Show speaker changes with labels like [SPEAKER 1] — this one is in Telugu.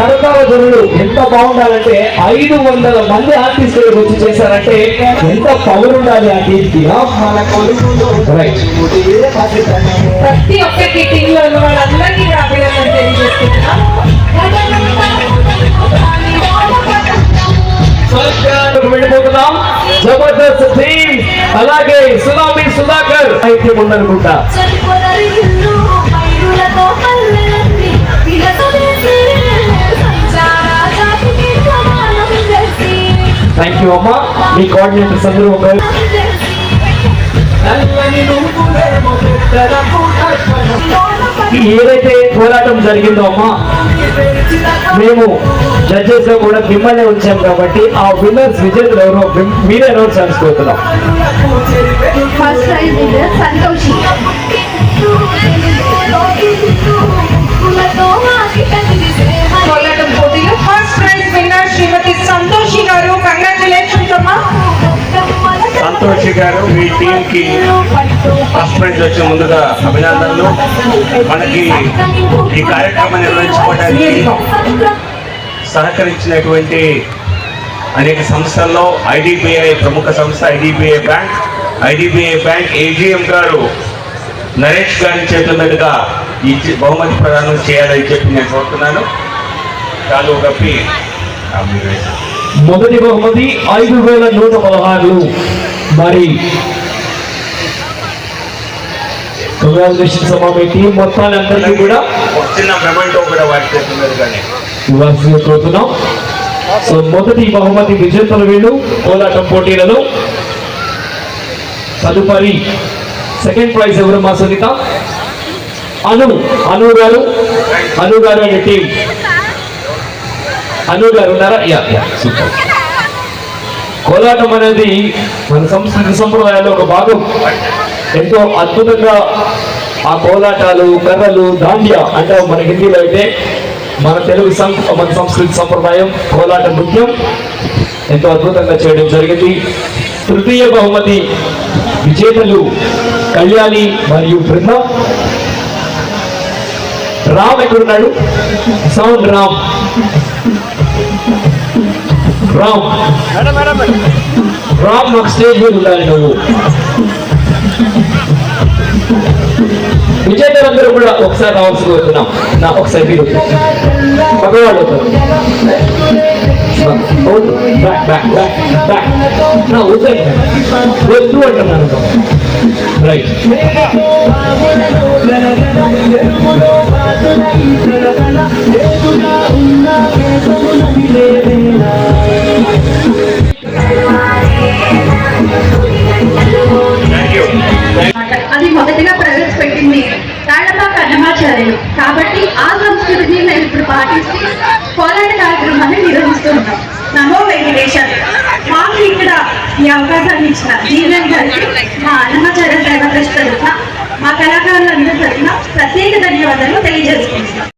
[SPEAKER 1] ధనులు ఎంత బాగుండాలంటే ఐదు వందల మంది ఆర్టిస్టులు వచ్చి చేశారంటే ఎంత పవర్ ఉండాలి ఆ టీమ్కి రైట్
[SPEAKER 2] ప్రతి ఒక్క కిట్టింగ్లో ఉన్న వాళ్ళందరికీ కూడా అభినందన తెలియజేస్తున్నాం
[SPEAKER 1] వెళ్ళిపోతున్నాం. జబర్దస్త్ టీమ్ అలాగే సునామీ సుధాకర్ అయితే ఉందనుకుంటా. అమ్మా మీ కోఆర్డినేటర్స్ అందరూ ఒక ఏదైతే పోరాటం జరిగిందో అమ్మా మేము జడ్జెస్లో కూడా మిమ్మల్ని వచ్చాం కాబట్టి ఆ విన్నర్స్ విజేతలు ఎవరో మీరే అనౌన్స్ చేసుకోతున్నాం
[SPEAKER 3] ఫస్ట్ ప్రైజ్ విన్నర్ సంతోషి.
[SPEAKER 2] గారు
[SPEAKER 4] మీ టీం కి ఫస్ట్ ప్రైజ్ వచ్చిన ముందుగా అభినందనలు. మనకి ఈ కార్యక్రమం నిర్వహించుకోవడానికి సహకరించినటువంటి అనేక సంస్థల్లో ఐడిబిఐ ప్రముఖ సంస్థ IDBI bank IDBI bank AGM గారు నరేష్ గారి చేతుల మీదుగా ఈ బహుమతి ప్రదానం చేయాలని చెప్పి నేను కోరుతున్నాను. కాలు కప్పి
[SPEAKER 1] మొదటి బహుమతి ఐదు వేల నూట పదహారులు. మరి కంగ్రాచులేషన్స్ అమ్మా మీ టీం మొత్తాలందరికీ కూడా
[SPEAKER 4] ఒక చిన్న మెమెంటో కూడా వారి చేతుల మీదుగానే
[SPEAKER 1] ఇవ్వాల్సిందిగా కోరుతున్నాం. సో మొదటి బహుమతి విజేతలు వీళ్ళు కోలాటం పోటీలలో. తదుపరి సెకండ్ ప్రైజ్ ఎవరు మా సునీత? అను అను గారు. అను గారు అనే టీం అను గారు ఉన్నారా? Yeah yeah super. కోలాటం అనేది మన సంస్కృతి సంప్రదాయాల్లో ఒక భాగం. ఎంతో అద్భుతంగా ఆ కోలాటాలు కర్రలు దాండ్య అంటే మన హిందీలో అయితే మన తెలుగు సం మన సంస్కృతి సంప్రదాయం కోలాట నృత్యం ఎంతో అద్భుతంగా చేయడం జరిగింది. తృతీయ బహుమతి విజేతలు కళ్యాణి మరియు బృందం. రామ్ ఎక్కడున్నాడు? సౌండ్ రామ్. రామ్. రామ్ ఒక స్టేజ్ మీద ఉండాలి నువ్వు. విజేతలందరూ కూడా ఒకసారి రావాల్సి కోరుతున్నాం నా ఒకసారి మీరు మగవాళ్ళు నా వద్దండి వద్దు అంటున్నాను రైట్
[SPEAKER 4] థ్యాంక్
[SPEAKER 5] కాబట్టి ఆ సంస్కృతిని మేము ఇప్పుడు పాటిస్తూ పోరాట కార్యక్రమాన్ని నిర్వహిస్తున్నాం. నమో వెంకటేశ్వర మాకు ఇక్కడ ఈ అవకాశాన్ని ఇచ్చిన దీవెన్ గారికి మా అన్నమాచార్య సేవ ట్రస్ట్ తరఫున మా కళాకారులందరి తరఫున ప్రత్యేక ధన్యవాదాలు తెలియజేసుకుంటున్నాం.